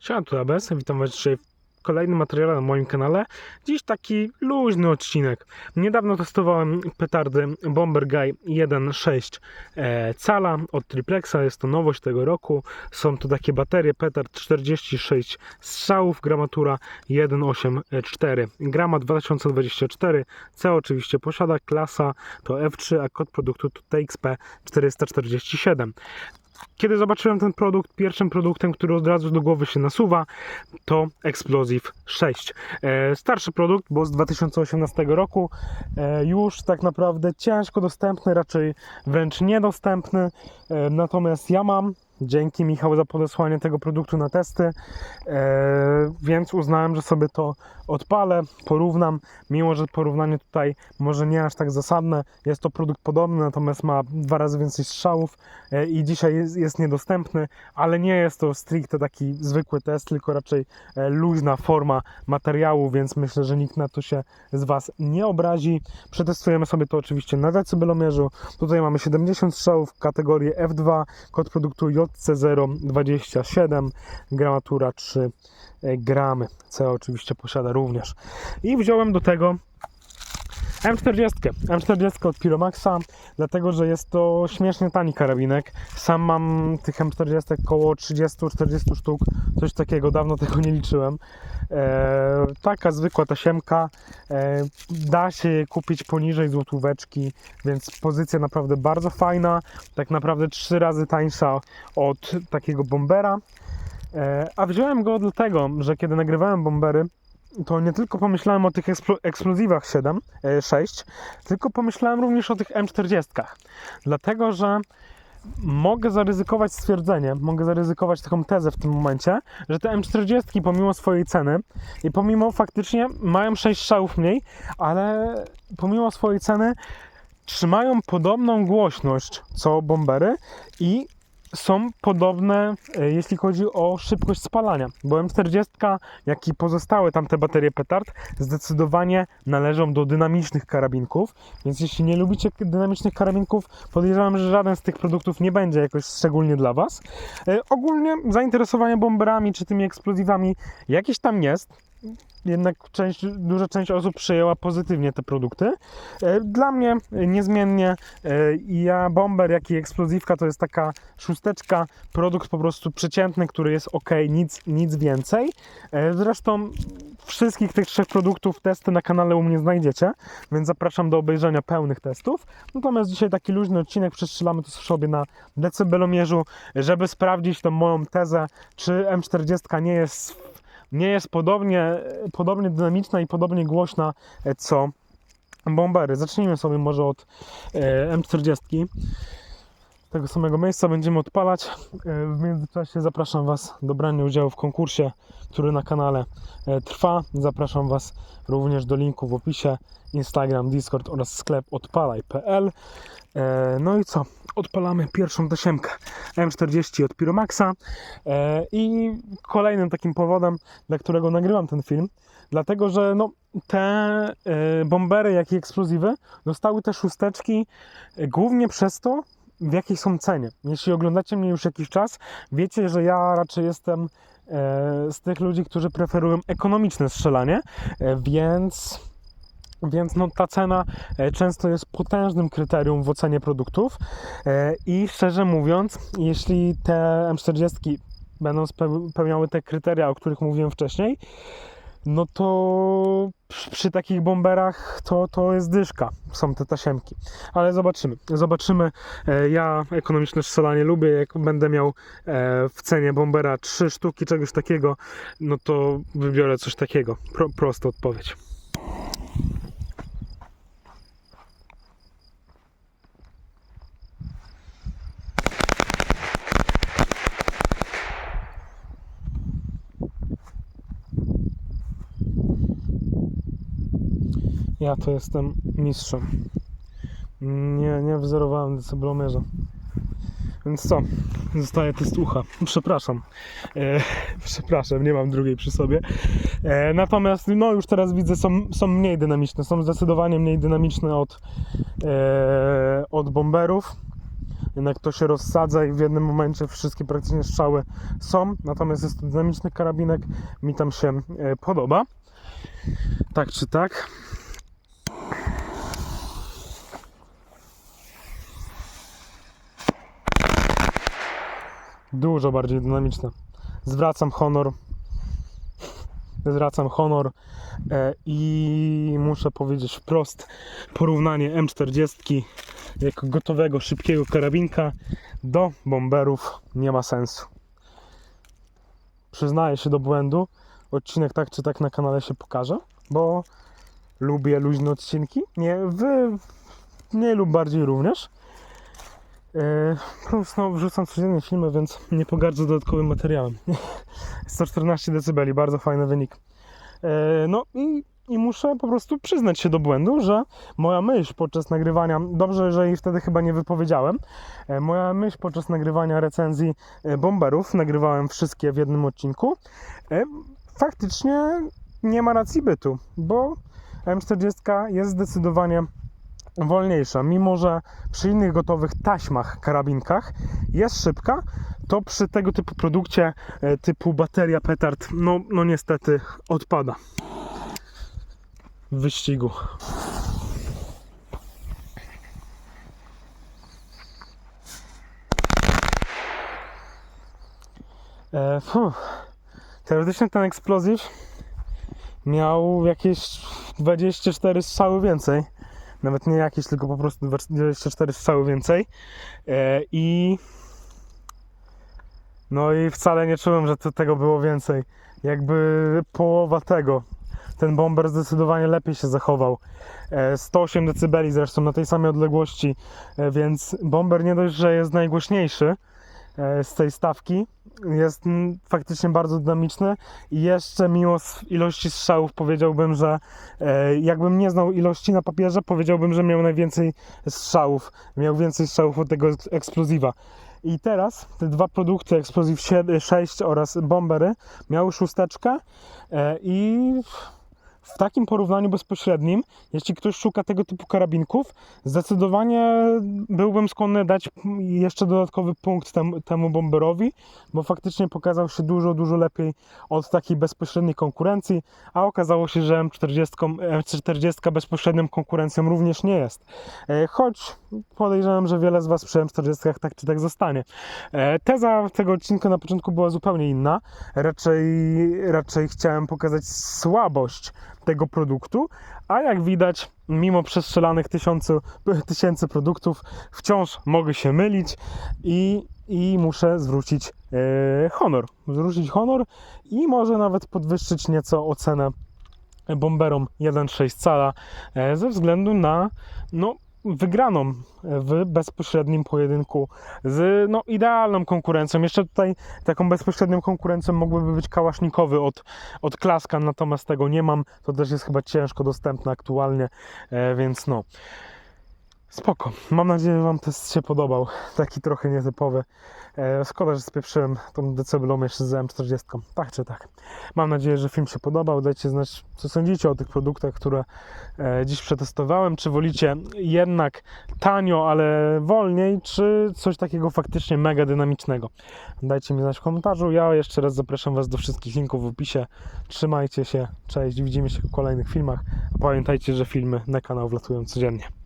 Siema, tu ABS, witam Was dzisiaj w kolejnym materiale na moim kanale. Dziś taki luźny odcinek. Niedawno testowałem petardy Bomber Guy 1.6 e, cala od Triplexa, jest to nowość tego roku. Są to takie baterie petard 46 strzałów, gramatura 1.8.4. Grama 2024, C oczywiście posiada, klasa to F3, a kod produktu to TXP 447 kiedy zobaczyłem ten produkt, pierwszym produktem, który od razu do głowy się nasuwa, to Explosive 6. E, starszy produkt, bo z 2018 roku, e, już tak naprawdę ciężko dostępny, raczej wręcz niedostępny. E, natomiast ja mam, dzięki Michał za podesłanie tego produktu na testy, e, więc uznałem, że sobie to odpalę, porównam, mimo że porównanie tutaj może nie aż tak zasadne, jest to produkt podobny, natomiast ma dwa razy więcej strzałów e, i dzisiaj jest, jest niedostępny, ale nie jest to stricte taki zwykły test, tylko raczej e, luźna forma materiału, więc myślę, że nikt na to się z Was nie obrazi. Przetestujemy sobie to oczywiście na decybelomierzu. Tutaj mamy 70 strzałów w kategorii F2, kod produktu JC027, gramatura 3 gramy. C oczywiście posiada również. I wziąłem do tego M40. M40 od Piromaxa, dlatego że jest to śmiesznie tani karabinek. Sam mam tych M40 około 30-40 sztuk, coś takiego, dawno tego nie liczyłem. E, taka zwykła tasiemka, e, da się je kupić poniżej złotóweczki, więc pozycja naprawdę bardzo fajna, tak naprawdę trzy razy tańsza od takiego bombera. E, a wziąłem go dlatego, że kiedy nagrywałem bombery, to nie tylko pomyślałem o tych eksplo- eksplozywach 7, e, 6, tylko pomyślałem również o tych M40. Dlatego, że mogę zaryzykować stwierdzenie, mogę zaryzykować taką tezę w tym momencie, że te M40 pomimo swojej ceny i pomimo faktycznie mają 6 strzałów mniej, ale pomimo swojej ceny trzymają podobną głośność co bombery i są podobne, e, jeśli chodzi o szybkość spalania, bo M40, jak i pozostałe tamte baterie petard, zdecydowanie należą do dynamicznych karabinków, więc jeśli nie lubicie dynamicznych karabinków, podejrzewam, że żaden z tych produktów nie będzie jakoś szczególnie dla Was. E, Ogólnie zainteresowanie bomberami czy tymi eksplozywami jakieś tam jest, jednak część, duża część osób przyjęła pozytywnie te produkty. E, Dla mnie niezmiennie e, ja bomber, jak i eksplozywka to jest taka szósteczka, produkt po prostu przeciętny, który jest ok, nic, nic więcej. E, Zresztą wszystkich tych trzech produktów testy na kanale u mnie znajdziecie, więc zapraszam do obejrzenia pełnych testów. Natomiast dzisiaj taki luźny odcinek, przestrzelamy to sobie na decybelomierzu, żeby sprawdzić tą moją tezę, czy M40 nie jest nie jest podobnie, podobnie dynamiczna i podobnie głośna e, co bombery. Zacznijmy sobie może od e, M40. Tego samego miejsca będziemy odpalać. E, W międzyczasie zapraszam Was do brania udziału w konkursie, który na kanale e, trwa. Zapraszam Was również do linku w opisie Instagram, Discord oraz sklep odpalaj.pl. E, No i co? Odpalamy pierwszą tasiemkę M40 od Piromaxa. I kolejnym takim powodem, dla którego nagrywam ten film, dlatego że no, te bombery, jak i eksplozywy dostały te szósteczki głównie przez to, w jakiej są cenie. Jeśli oglądacie mnie już jakiś czas, wiecie, że ja raczej jestem e, z tych ludzi, którzy preferują ekonomiczne strzelanie, e, więc więc no, ta cena e, często jest potężnym kryterium w ocenie produktów i szczerze mówiąc, jeśli te M40 będą speł- spełniały te kryteria, o których mówiłem wcześniej, no to przy, takich bomberach to, to jest dyszka, są te tasiemki. Ale zobaczymy. Zobaczymy. E, Ja ekonomiczne strzelanie lubię. Jak będę miał e, w cenie bombera trzy sztuki czegoś takiego, no to wybiorę coś takiego. Pro, prosta odpowiedź. Ja to jestem mistrzem. Nie, nie wzorowałem decybelomierza. Więc co? Zostaje testucha. Przepraszam. E, przepraszam, nie mam drugiej przy sobie. E, natomiast no już teraz widzę, są, są mniej dynamiczne. Są zdecydowanie mniej dynamiczne od, e, od bomberów. jednak to się rozsadza i w jednym momencie wszystkie praktycznie strzały są, natomiast jest to dynamiczny karabinek, mi tam się e, podoba. Tak czy tak. Dużo bardziej dynamiczne. Zwracam honor. Zwracam honor e, i muszę powiedzieć wprost: porównanie M40 jako gotowego, szybkiego karabinka do bomberów nie ma sensu. Przyznaję się do błędu. Odcinek tak czy tak na kanale się pokaże, bo lubię luźne odcinki. Nie, wy mniej lub bardziej również. E, Plus no, wrzucam codziennie filmy, więc nie pogardzę dodatkowym materiałem. 114 dB, bardzo fajny wynik. E, No i, i muszę po prostu przyznać się do błędu, że moja myśl podczas nagrywania, dobrze, że jej wtedy chyba nie wypowiedziałem, e, moja myśl podczas nagrywania recenzji bomberów, nagrywałem wszystkie w jednym odcinku, faktycznie nie ma racji bytu, bo M40 jest zdecydowanie wolniejsza, mimo że przy innych gotowych taśmach, karabinkach jest szybka, to przy tego typu produkcie e, typu bateria petard, no, no niestety odpada w wyścigu. E. Teoretycznie ten eksplozyw miał jakieś 24 strzały więcej. Nawet nie jakieś, tylko po prostu 24 strzały więcej. E, I no i wcale nie czułem, że tego było więcej. Jakby połowa tego. Ten bomber zdecydowanie lepiej się zachował. E, 108 dB zresztą na tej samej odległości, e, więc bomber nie dość, że jest najgłośniejszy e, z tej stawki, jest faktycznie bardzo dynamiczny i jeszcze mimo ilości strzałów powiedziałbym, że e, jakbym nie znał ilości na papierze, powiedziałbym, że miał najwięcej strzałów. Miał więcej strzałów od tego eks- eksploziva. I teraz te dwa produkty, Explosive 7 6 oraz Bombery, miały szósteczkę e, i w takim porównaniu bezpośrednim, jeśli ktoś szuka tego typu karabinków, zdecydowanie byłbym skłonny dać jeszcze dodatkowy punkt temu, temu bomberowi, bo faktycznie pokazał się dużo, dużo lepiej od takiej bezpośredniej konkurencji, a okazało się, że M40, M40 bezpośrednią konkurencją również nie jest. E, Choć podejrzewam, że wiele z Was przy M40 tak czy tak zostanie. E, Teza tego odcinka na początku była zupełnie inna. Raczej, raczej chciałem pokazać słabość tego produktu, a jak widać, mimo przestrzelanych tysiącu, tysięcy produktów, wciąż mogę się mylić i, i muszę zwrócić e, honor. Zwrócić honor i może nawet podwyższyć nieco ocenę bomberom 1,6 cala e, ze względu na no, wygraną w bezpośrednim pojedynku z no, idealną konkurencją. Jeszcze tutaj taką bezpośrednią konkurencją mogłyby być kałasznikowy od, od Klaska, natomiast tego nie mam. To też jest chyba ciężko dostępne aktualnie, e, więc no. Spoko. Mam nadzieję, że Wam test się podobał. Taki trochę nietypowy. E, szkoda, że spieprzyłem tą decybelomierz z M40. Tak czy tak. Mam nadzieję, że film się podobał. Dajcie znać, co sądzicie o tych produktach, które e, dziś przetestowałem. Czy wolicie jednak tanio, ale wolniej, czy coś takiego faktycznie mega dynamicznego? Dajcie mi znać w komentarzu. Ja jeszcze raz zapraszam Was do wszystkich linków w opisie. Trzymajcie się. Cześć. Widzimy się w kolejnych filmach. A pamiętajcie, że filmy na kanał wlatują codziennie.